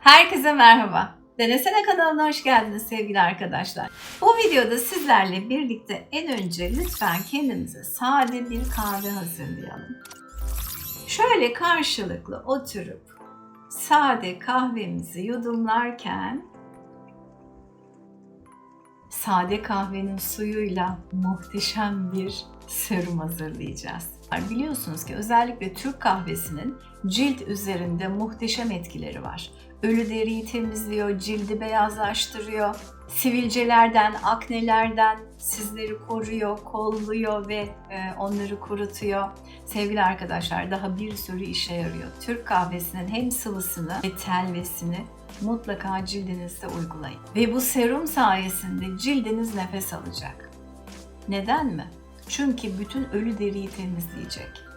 Herkese merhaba. Denesene kanalına hoş geldiniz sevgili arkadaşlar. Bu videoda sizlerle birlikte en önce lütfen kendimize sade bir kahve hazırlayalım. Şöyle karşılıklı oturup sade kahvemizi yudumlarken sade kahvenin suyuyla muhteşem bir serum hazırlayacağız. Biliyorsunuz ki özellikle Türk kahvesinin cilt üzerinde muhteşem etkileri var. Ölü deriyi temizliyor, cildi beyazlaştırıyor, sivilcelerden, aknelerden sizleri koruyor, kolluyor ve e, onları kurutuyor. Sevgili arkadaşlar daha bir sürü işe yarıyor. Türk kahvesinin hem sıvısını ve telvesini mutlaka cildinizde uygulayın. Ve bu serum sayesinde cildiniz nefes alacak. Neden mi? Çünkü bütün ölü deriyi temizleyecek.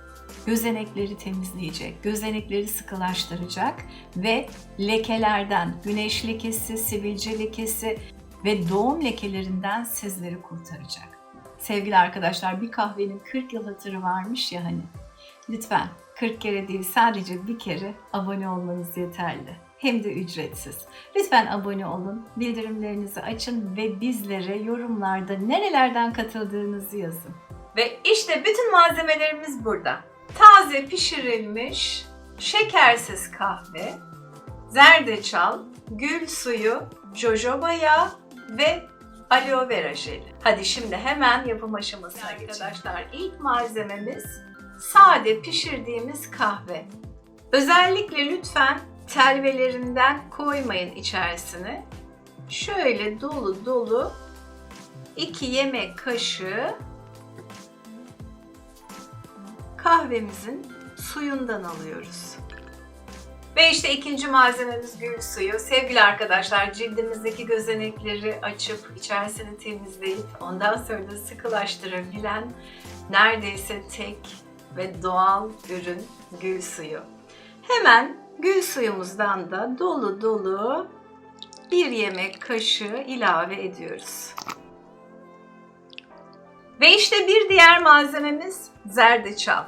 Gözenekleri temizleyecek, gözenekleri sıkılaştıracak ve lekelerden, güneş lekesi, sivilce lekesi ve doğum lekelerinden sizleri kurtaracak. Sevgili arkadaşlar bir kahvenin 40 yıl hatırı varmış ya hani. Lütfen 40 kere değil sadece bir kere abone olmanız yeterli. Hem de ücretsiz. Lütfen abone olun, bildirimlerinizi açın ve bizlere yorumlarda nerelerden katıldığınızı yazın. Ve işte bütün malzemelerimiz burada. Taze pişirilmiş şekersiz kahve, zerdeçal, gül suyu, jojoba yağı ve aloe vera jeli. Hadi şimdi hemen yapım aşamasına Arkadaşlar ilk malzememiz sade pişirdiğimiz kahve. Özellikle lütfen telvelerinden koymayın içerisine. Şöyle dolu dolu 2 yemek kaşığı kahvemizin suyundan alıyoruz. Ve işte ikinci malzememiz gül suyu. Sevgili arkadaşlar cildimizdeki gözenekleri açıp içerisini temizleyip ondan sonra da sıkılaştırabilen neredeyse tek ve doğal ürün gül suyu. Hemen gül suyumuzdan da dolu dolu bir yemek kaşığı ilave ediyoruz. Ve işte bir diğer malzememiz zerdeçal.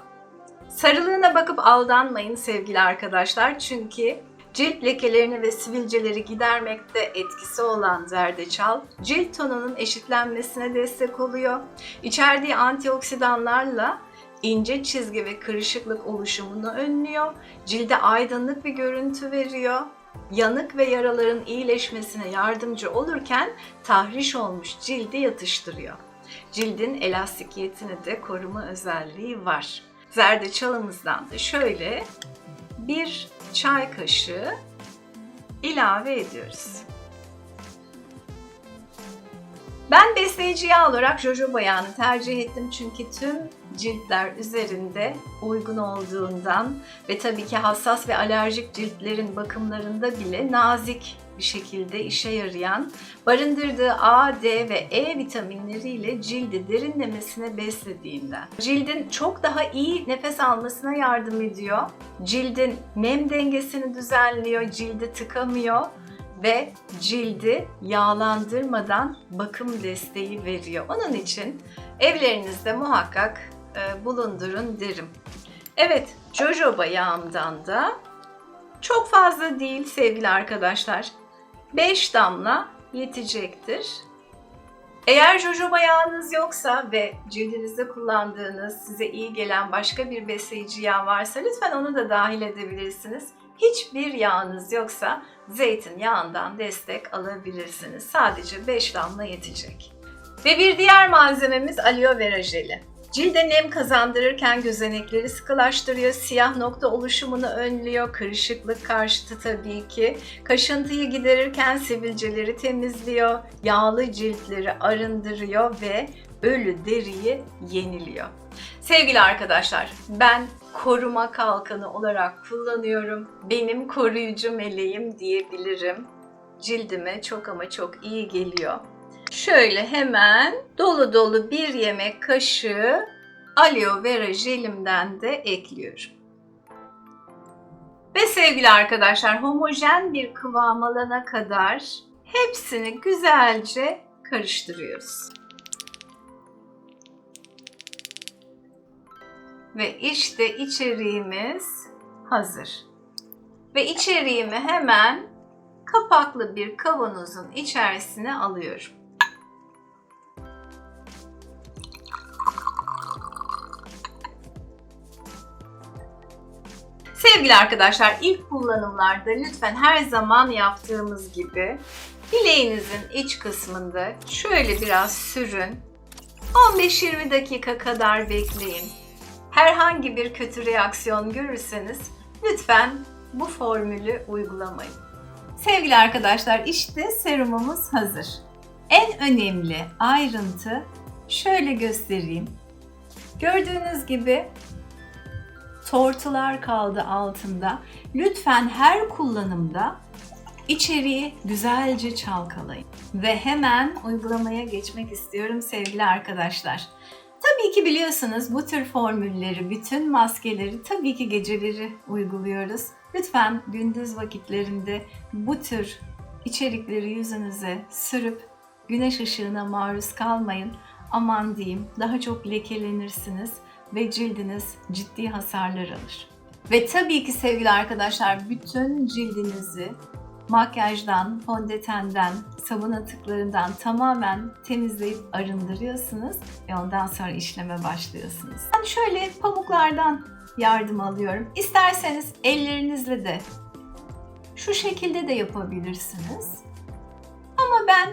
Sarılığına bakıp aldanmayın sevgili arkadaşlar çünkü cilt lekelerini ve sivilceleri gidermekte etkisi olan zerdeçal cilt tonunun eşitlenmesine destek oluyor. İçerdiği antioksidanlarla ince çizgi ve kırışıklık oluşumunu önlüyor. Cilde aydınlık bir görüntü veriyor. Yanık ve yaraların iyileşmesine yardımcı olurken tahriş olmuş cildi yatıştırıyor. Cildin elastikiyetini de koruma özelliği var. Zerdeçalımızdan da şöyle bir çay kaşığı ilave ediyoruz. Ben besleyici yağ olarak jojoba yağını tercih ettim çünkü tüm ciltler üzerinde uygun olduğundan ve tabii ki hassas ve alerjik ciltlerin bakımlarında bile nazik bir şekilde işe yarayan, barındırdığı A, D ve E vitaminleriyle cildi derinlemesine beslediğinden. Cildin çok daha iyi nefes almasına yardım ediyor. Cildin nem dengesini düzenliyor, cildi tıkamıyor ve cildi yağlandırmadan bakım desteği veriyor. Onun için evlerinizde muhakkak e, bulundurun derim. Evet, jojoba yağımdan da çok fazla değil sevgili arkadaşlar. 5 damla yetecektir. Eğer jojoba yağınız yoksa ve cildinizde kullandığınız size iyi gelen başka bir besleyici yağ varsa lütfen onu da dahil edebilirsiniz. Hiçbir yağınız yoksa zeytinyağından destek alabilirsiniz. Sadece 5 damla yetecek. Ve bir diğer malzememiz aloe vera jeli. Cilde nem kazandırırken gözenekleri sıkılaştırıyor, siyah nokta oluşumunu önlüyor, kırışıklık karşıtı tabii ki. Kaşıntıyı giderirken sivilceleri temizliyor, yağlı ciltleri arındırıyor ve ölü deriyi yeniliyor. Sevgili arkadaşlar, ben koruma kalkanı olarak kullanıyorum. Benim koruyucu meleğim diyebilirim. Cildime çok ama çok iyi geliyor. Şöyle hemen dolu dolu bir yemek kaşığı aloe vera jelimden de ekliyorum. Ve sevgili arkadaşlar homojen bir kıvam alana kadar hepsini güzelce karıştırıyoruz. Ve işte içeriğimiz hazır. Ve içeriğimi hemen kapaklı bir kavanozun içerisine alıyorum. Sevgili arkadaşlar ilk kullanımlarda lütfen her zaman yaptığımız gibi bileğinizin iç kısmında şöyle biraz sürün. 15-20 dakika kadar bekleyin. Herhangi bir kötü reaksiyon görürseniz lütfen bu formülü uygulamayın. Sevgili arkadaşlar işte serumumuz hazır. En önemli ayrıntı şöyle göstereyim. Gördüğünüz gibi tortular kaldı altında. Lütfen her kullanımda içeriği güzelce çalkalayın. Ve hemen uygulamaya geçmek istiyorum sevgili arkadaşlar. Tabii ki biliyorsunuz bu tür formülleri, bütün maskeleri tabii ki geceleri uyguluyoruz. Lütfen gündüz vakitlerinde bu tür içerikleri yüzünüze sürüp güneş ışığına maruz kalmayın. Aman diyeyim daha çok lekelenirsiniz ve cildiniz ciddi hasarlar alır. Ve tabii ki sevgili arkadaşlar bütün cildinizi makyajdan, fondötenden, sabun atıklarından tamamen temizleyip arındırıyorsunuz ve ondan sonra işleme başlıyorsunuz. Ben şöyle pamuklardan yardım alıyorum. İsterseniz ellerinizle de şu şekilde de yapabilirsiniz. Ama ben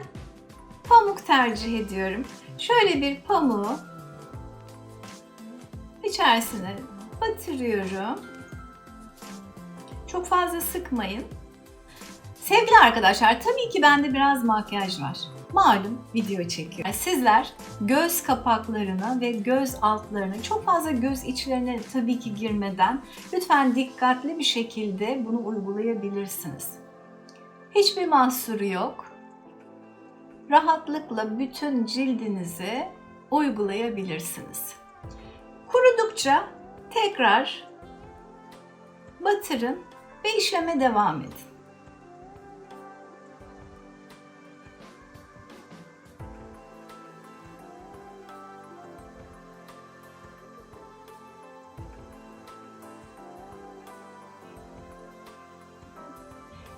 pamuk tercih ediyorum. Şöyle bir pamuğu içerisine batırıyorum. Çok fazla sıkmayın. Sevgili arkadaşlar tabii ki bende biraz makyaj var. Malum video çekiyor. Sizler göz kapaklarına ve göz altlarına çok fazla göz içlerine tabii ki girmeden lütfen dikkatli bir şekilde bunu uygulayabilirsiniz. Hiçbir mahsuru yok. Rahatlıkla bütün cildinizi uygulayabilirsiniz. Kurudukça tekrar batırın ve işleme devam edin.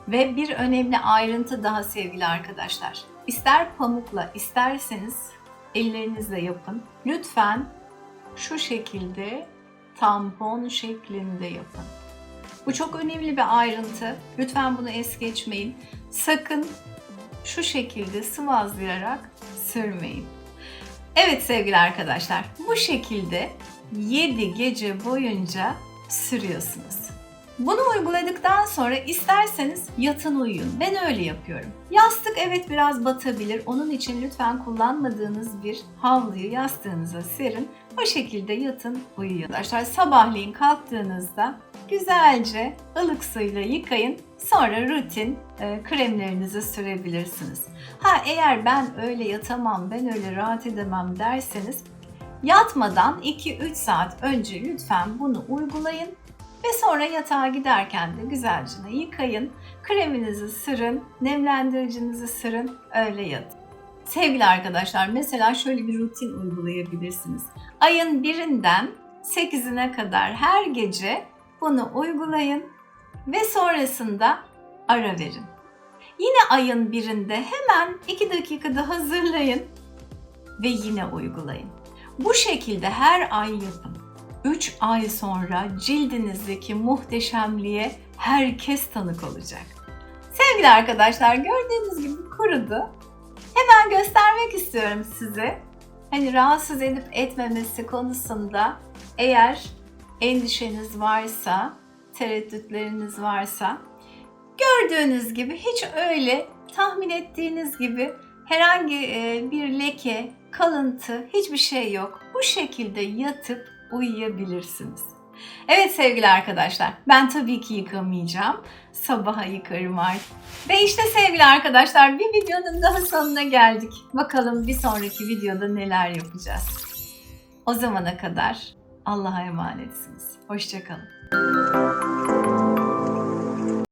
Ve bir önemli ayrıntı daha sevgili arkadaşlar. İster pamukla isterseniz ellerinizle yapın. Lütfen şu şekilde tampon şeklinde yapın. Bu çok önemli bir ayrıntı. Lütfen bunu es geçmeyin. Sakın şu şekilde sıvazlayarak sürmeyin. Evet sevgili arkadaşlar, bu şekilde 7 gece boyunca sürüyorsunuz. Bunu uyguladıktan sonra isterseniz yatın uyuyun. Ben öyle yapıyorum. Yastık evet biraz batabilir. Onun için lütfen kullanmadığınız bir havluyu yastığınıza serin. O şekilde yatın uyuyun. Arkadaşlar sabahleyin kalktığınızda güzelce ılık suyla yıkayın. Sonra rutin e, kremlerinizi sürebilirsiniz. Ha eğer ben öyle yatamam, ben öyle rahat edemem derseniz yatmadan 2-3 saat önce lütfen bunu uygulayın ve sonra yatağa giderken de güzelce yıkayın. Kreminizi sürün, nemlendiricinizi sürün, öyle yatın. Sevgili arkadaşlar mesela şöyle bir rutin uygulayabilirsiniz. Ayın birinden 8'ine kadar her gece bunu uygulayın ve sonrasında ara verin. Yine ayın birinde hemen 2 dakikada hazırlayın ve yine uygulayın. Bu şekilde her ay yapın. 3 ay sonra cildinizdeki muhteşemliğe herkes tanık olacak. Sevgili arkadaşlar gördüğünüz gibi kurudu. Hemen göstermek istiyorum size. Hani rahatsız edip etmemesi konusunda eğer endişeniz varsa, tereddütleriniz varsa gördüğünüz gibi hiç öyle tahmin ettiğiniz gibi herhangi bir leke, kalıntı hiçbir şey yok. Bu şekilde yatıp uyuyabilirsiniz. Evet sevgili arkadaşlar, ben tabii ki yıkamayacağım. Sabaha yıkarım artık. Ve işte sevgili arkadaşlar, bir videonun daha sonuna geldik. Bakalım bir sonraki videoda neler yapacağız. O zamana kadar Allah'a emanetsiniz. Hoşçakalın.